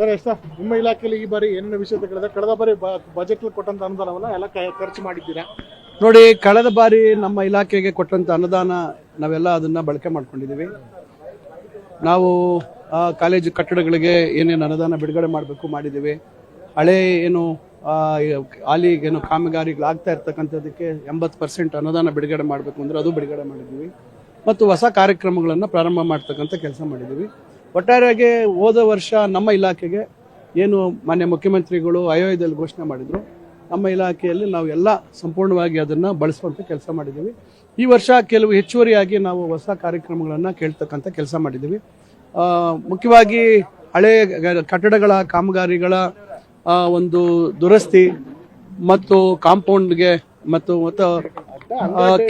Sir, ಎಷ್ಟ ನಿಮ್ಮ ಇಲಾಖೆಯಲ್ಲಿ ಈ ಬಾರಿ ಏನೇನು ವಿಷಯ ತೆಗೆದ ಕಳೆದ ಬಾರಿ ಬಜೆಟ್ ಕೊಟ್ಟಂತ ಅನುದಾನವನ್ನ ಎಲ್ಲ ಖರ್ಚು ಮಾಡಿದ್ದೀರಾ? ನೋಡಿ, ಕಳೆದ ಬಾರಿ ನಮ್ಮ ಇಲಾಖೆಗೆ ಕೊಟ್ಟಂತ ಅನುದಾನ ನಾವೆಲ್ಲ ಅದನ್ನ ಬಳಕೆ ಮಾಡ್ಕೊಂಡಿದ್ದೀವಿ. ನಾವು ಕಾಲೇಜು ಕಟ್ಟಡಗಳಿಗೆ ಏನೇನು ಅನುದಾನ ಬಿಡುಗಡೆ ಮಾಡಬೇಕು ಮಾಡಿದ್ದೀವಿ. ಹಳೆ ಏನು ಹಾಲಿ ಏನು ಕಾಮಗಾರಿಗಳಾಗ್ತಾ ಇರ್ತಕ್ಕಂಥದ್ದಕ್ಕೆ ಎಂಬತ್ತು ಪರ್ಸೆಂಟ್ ಅನುದಾನ ಬಿಡುಗಡೆ ಮಾಡಬೇಕು ಅಂದ್ರೆ ಅದು ಬಿಡುಗಡೆ ಮಾಡಿದ್ದೀವಿ. ಮತ್ತು ಹೊಸ ಕಾರ್ಯಕ್ರಮಗಳನ್ನು ಪ್ರಾರಂಭ ಮಾಡ್ತಕ್ಕಂಥ ಕೆಲಸ ಮಾಡಿದ್ದೀವಿ. ಒಟ್ಟಾರೆಯಾಗಿ ಹೋದ ವರ್ಷ ನಮ್ಮ ಇಲಾಖೆಗೆ ಏನು ಮಾನ್ಯ ಮುಖ್ಯಮಂತ್ರಿಗಳು ಅಯೋಧ್ಯೆಯಲ್ಲಿ ಘೋಷಣೆ ಮಾಡಿದ್ರು. ನಮ್ಮ ಇಲಾಖೆಯಲ್ಲಿ ನಾವು ಎಲ್ಲ ಸಂಪೂರ್ಣವಾಗಿ ಅದನ್ನು ಬಳಸುವಂಥ ಕೆಲಸ ಮಾಡಿದ್ದೀವಿ. ಈ ವರ್ಷ ಕೆಲವು ಹೆಚ್ಚುವರಿಯಾಗಿ ನಾವು ಹೊಸ ಕಾರ್ಯಕ್ರಮಗಳನ್ನು ಕೇಳ್ತಕ್ಕಂಥ ಕೆಲಸ ಮಾಡಿದ್ದೀವಿ. ಮುಖ್ಯವಾಗಿ ಹಳೆ ಕಟ್ಟಡಗಳ, ಕಾಮಗಾರಿಗಳ ಒಂದು ದುರಸ್ತಿ ಮತ್ತು ಕಾಂಪೌಂಡ್ಗೆ ಮತ್ತು ಮತ್ತು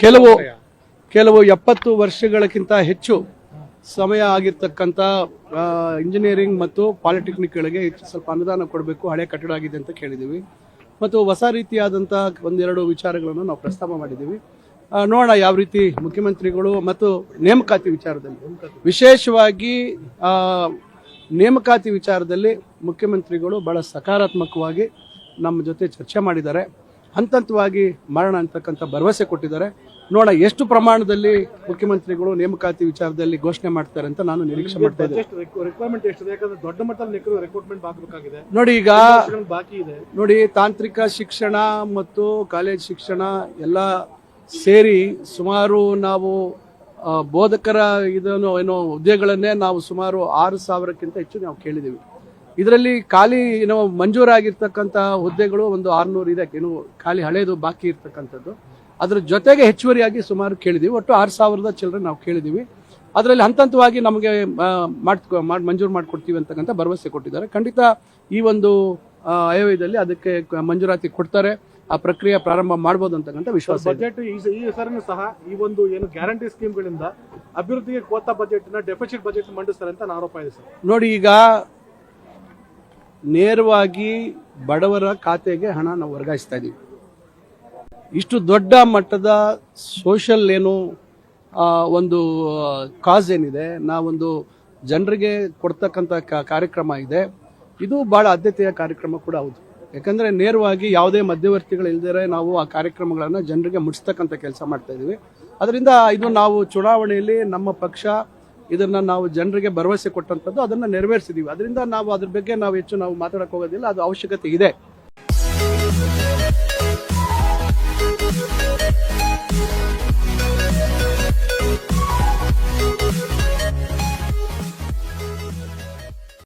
ಕೆಲವು ಕೆಲವು ಎಪ್ಪತ್ತು ವರ್ಷಗಳಕ್ಕಿಂತ ಹೆಚ್ಚು ಸಮಯ ಆಗಿರ್ತಕ್ಕಂಥ ಇಂಜಿನಿಯರಿಂಗ್ ಮತ್ತು ಪಾಲಿಟೆಕ್ನಿಕ್ಗಳಿಗೆ ಹೆಚ್ಚು ಸ್ವಲ್ಪ ಅನುದಾನ ಕೊಡಬೇಕು, ಹಳೆ ಕಟ್ಟಡ ಆಗಿದೆ ಅಂತ ಕೇಳಿದ್ದೀವಿ. ಮತ್ತು ಹೊಸ ರೀತಿಯಾದಂಥ ಒಂದೆರಡು ವಿಚಾರಗಳನ್ನು ನಾವು ಪ್ರಸ್ತಾಪ ಮಾಡಿದ್ದೀವಿ. ನೋಡೋಣ ಯಾವ ರೀತಿ ಮುಖ್ಯಮಂತ್ರಿಗಳು ಮತ್ತು ನೇಮಕಾತಿ ವಿಚಾರದಲ್ಲಿ. ವಿಶೇಷವಾಗಿ ನೇಮಕಾತಿ ವಿಚಾರದಲ್ಲಿ ಮುಖ್ಯಮಂತ್ರಿಗಳು ಬಹಳ ಸಕಾರಾತ್ಮಕವಾಗಿ ನಮ್ಮ ಜೊತೆ ಚರ್ಚೆ ಮಾಡಿದ್ದಾರೆ. ಹಂತ ಹಂತವಾಗಿ ಮಾಡೋಣ ಅಂತಕ್ಕಂಥ ಭರವಸೆ ಕೊಟ್ಟಿದ್ದಾರೆ. ನೋಡ ಎಷ್ಟು ಪ್ರಮಾಣದಲ್ಲಿ ಮುಖ್ಯಮಂತ್ರಿಗಳು ನೇಮಕಾತಿ ವಿಚಾರದಲ್ಲಿ ಘೋಷಣೆ ಮಾಡ್ತಾರೆ ಅಂತ ನಾನು ನಿರೀಕ್ಷೆ ಮಾಡ್ತಾ ಇದ್ದೇನೆ. ನೋಡಿ ಈಗ ಬಾಕಿ ಇದೆ. ನೋಡಿ ತಾಂತ್ರಿಕ ಶಿಕ್ಷಣ ಮತ್ತು ಕಾಲೇಜ್ ಶಿಕ್ಷಣ ಎಲ್ಲ ಸೇರಿ ಸುಮಾರು ನಾವು ಬೋಧಕರ ಇದನ್ನು ಏನೋ ಹುದ್ದೆಗಳನ್ನೇ ನಾವು ಸುಮಾರು ಆರು ಸಾವಿರಕ್ಕಿಂತ ಹೆಚ್ಚು ನಾವು ಕೇಳಿದ್ದೀವಿ. ಇದರಲ್ಲಿ ಖಾಲಿ ಏನೋ ಮಂಜೂರಾಗಿರ್ತಕ್ಕಂಥ ಹುದ್ದೆಗಳು ಒಂದು ಆರುನೂರು ಇದೆ ಏನು ಖಾಲಿ ಹಳೆಯದು ಬಾಕಿ ಇರ್ತಕ್ಕಂಥದ್ದು. ಅದ್ರ ಜೊತೆಗೆ ಹೆಚ್ಚುವರಿಯಾಗಿ ಸುಮಾರು ಕೇಳಿದ್ದೀವಿ ಒಟ್ಟು ಆರು ಸಾವಿರದ ಚಿಲ್ಲರೆ ನಾವು ಕೇಳಿದ್ದೀವಿ ಅದರಲ್ಲಿ ಹಂತ ಹಂತವಾಗಿ ನಮಗೆ ಮಾಡ್ ಮಂಜೂರು ಮಾಡಿಕೊಡ್ತೀವಿ ಅಂತಕ್ಕಂಥ ಭರವಸೆ ಕೊಟ್ಟಿದ್ದಾರೆ. ಖಂಡಿತ ಈ ಒಂದು ಆ, ಅದಕ್ಕೆ ಮಂಜೂರಾತಿ ಕೊಡ್ತಾರೆ. ಆ ಪ್ರಕ್ರಿಯೆ ಪ್ರಾರಂಭ ಮಾಡ್ಬೋದು ಅಂತಕ್ಕಂಥ ವಿಶ್ವಾಸ. ಬಜೆಟ್ ಈ ಹೆಸರನ್ನು ಸಹ ಈ ಒಂದು ಏನು ಗ್ಯಾರಂಟಿ ಸ್ಕೀಮ್ಗಳಿಂದ ಅಭಿವೃದ್ಧಿಗೆ ಕೋತ ಬಜೆಟ್ನ ಡೆಫಿಸಿಟ್ ಬಜೆಟ್ ಮಂಡಿಸ್ತಾರೆ ಅಂತ ಆರೋಪ ಇದೆ ಸರ್. ನೋಡಿ ಈಗ ನೇರವಾಗಿ ಬಡವರ ಖಾತೆಗೆ ಹಣ ನಾವು ವರ್ಗಾಯಿಸ್ತಾ ಇದ್ದೀವಿ ಇಷ್ಟು ದೊಡ್ಡ ಮಟ್ಟದ ಸೋಷಲ್ ಏನು ಒಂದು ಕಾಸ್ ಏನಿದೆ, ನಾವೊಂದು ಜನರಿಗೆ ಕೊಡ್ತಕ್ಕಂಥ ಕಾರ್ಯಕ್ರಮ ಇದೆ. ಇದು ಭಾಳ ಆದ್ಯತೆಯ ಕಾರ್ಯಕ್ರಮ ಕೂಡ ಹೌದು. ಯಾಕಂದರೆ ನೇರವಾಗಿ ಯಾವುದೇ ಮಧ್ಯವರ್ತಿಗಳು ಇಲ್ಲದೇ ನಾವು ಆ ಕಾರ್ಯಕ್ರಮಗಳನ್ನು ಜನರಿಗೆ ಮುಟ್ಟಿಸ್ತಕ್ಕಂಥ ಕೆಲಸ ಮಾಡ್ತಾ ಇದ್ದೀವಿ ಅದರಿಂದ ಇದು ನಾವು ಚುನಾವಣೆಯಲ್ಲಿ ನಮ್ಮ ಪಕ್ಷ ಇದನ್ನ ನಾವು ಜನರಿಗೆ ಭರವಸೆ ಕೊಟ್ಟಂಥದ್ದು ಅದನ್ನ ನೆರವೇರಿಸಿದೀವಿ. ಅದರಿಂದ ನಾವು ಅದ್ರ ಬಗ್ಗೆ ನಾವು ಹೆಚ್ಚು ನಾವು ಮಾತಾಡಕ್ ಹೋಗೋದಿಲ್ಲ. ಅದು ಅವಶ್ಯಕತೆ ಇದೆ.